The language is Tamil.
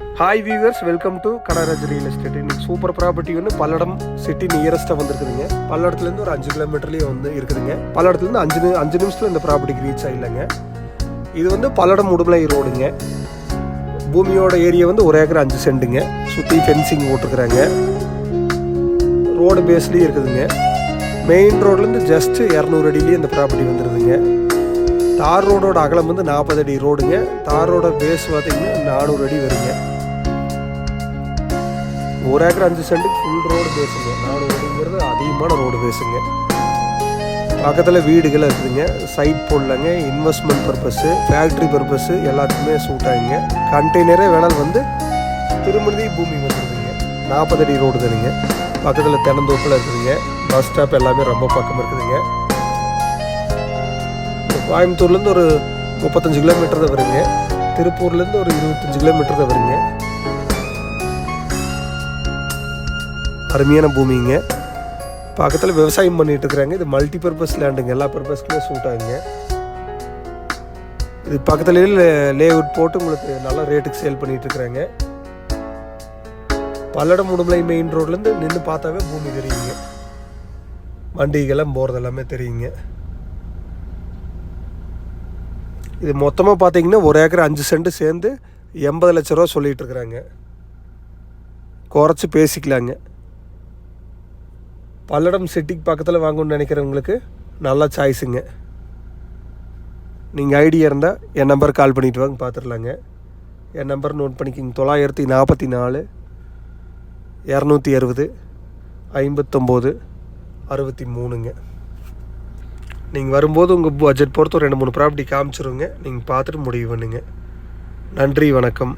Hi viewers welcome to Kadaraj real estate இன்னைக்கு சூப்பர் ப்ராப்பர்ட்டி வந்து பல்லடம் சிட்டி நியரஸ்ட்டாக வந்திருக்குதுங்க. பல்லடத்துலேருந்து ஒரு அஞ்சு கிலோமீட்டர்லேயே வந்து இருக்குதுங்க. பல்லடத்துலேருந்து அஞ்சு அஞ்சு நிமிஷத்தில் இந்த ப்ராப்பர்ட்டிக்கு ரீச் ஆகிடலங்க இது வந்து பல்லடம் உடுமலை ரோடுங்க பூமியோட ஏரியா வந்து ஒரு ஏக்கர் அஞ்சு சென்ட்டுங்க. சுற்றி ஃபென்சிங் போட்டிருக்கிறாங்க. ரோடு பேஸ்லேயும் இருக்குதுங்க. மெயின் ரோட்லேருந்து ஜஸ்ட் இரநூறு அடியிலேயே இந்த ப்ராப்பர்ட்டி வந்துடுதுங்க தார் ரோடோட அகலம் வந்து நாற்பது அடி ரோடுங்க. தார் ரோட பேஸ் பார்த்தீங்கன்னா நானூறு அடி வருங்க. ஒரு ஏக்கர் அஞ்சு சென்ட்டுக்கு ஃபுல் ரோடு பேசுங்க நானூறு அடிங்கிறது அதிகமான ரோடு பேசுங்க பக்கத்தில் வீடுகள் இருக்குதுங்க. சைட் போடலங்க. இன்வெஸ்ட்மெண்ட் பர்பஸ்ஸு ஃபேக்ட்ரி பர்பஸ்ஸு எல்லாத்துக்குமே சூட் ஆகுங்க. கண்டெய்னரே வேணாலும் வந்து திருமணி பூமி வந்துருதுங்க. நாற்பது அடி ரோடு தானுங்க. பக்கத்தில் தென்னந்தோப்பில் இருக்குதுங்க. பஸ் ஸ்டாப் எல்லாமே ரொம்ப பக்கம் இருக்குதுங்க. கோயம்புத்தூர்லேருந்து ஒரு முப்பத்தஞ்சு கிலோமீட்டர் தான் வருங்க. திருப்பூர்லேருந்து ஒரு இருபத்தஞ்சு கிலோமீட்டர் தான் வருங்க. அருமையான பூமிங்க. பக்கத்தில் விவசாயம் பண்ணிட்டு இருக்கிறாங்க. இது மல்டி பர்பஸ் லேண்டுங்க எல்லா பர்பஸ்க்குமே சூட் ஆகுங்க. இது பக்கத்துலேயே லே அவுட் போட்டு உங்களுக்கு நல்ல ரேட்டுக்கு சேல் பண்ணிட்டு இருக்கிறாங்க. பல்லடம் உடுமலை மெயின் ரோட்லேருந்து நின்று பார்த்தாவே பூமி தெரியுங்க. வண்டிகள்லாம் போகிறது எல்லாமே தெரியுங்க. இது மொத்தமாக பார்த்தீங்கன்னா ஒரு ஏக்கர் அஞ்சு சென்ட் சேர்ந்து எண்பது லட்ச ரூபா சொல்லிகிட்டு இருக்கிறாங்க. குறைச்சி பேசிக்கலாங்க. பல்லடம் சிட்டிக்கு பக்கத்தில் வாங்கணும்னு நினைக்கிறவங்களுக்கு நல்ல சாய்ஸுங்க நீங்கள் ஐடியா இருந்தால் என் நம்பர் கால் பண்ணிட்டு வாங்க பார்த்துடலாங்க என் நம்பர் நோட் பண்ணிக்கிங்க. தொள்ளாயிரத்தி நாற்பத்தி நாலு இரநூத்தி அறுபது ஐம்பத்தொம்போது அறுபத்தி மூணுங்க. நீங்கள் வரும்போது உங்கள் பட்ஜெட் பொறுத்து ஒரு ரெண்டு மூணு ப்ராப்பர்ட்டி காமிச்சிருங்க. நீங்கள் பார்த்துட்டு முடிவு பண்ணுங்கள் நன்றி வணக்கம்.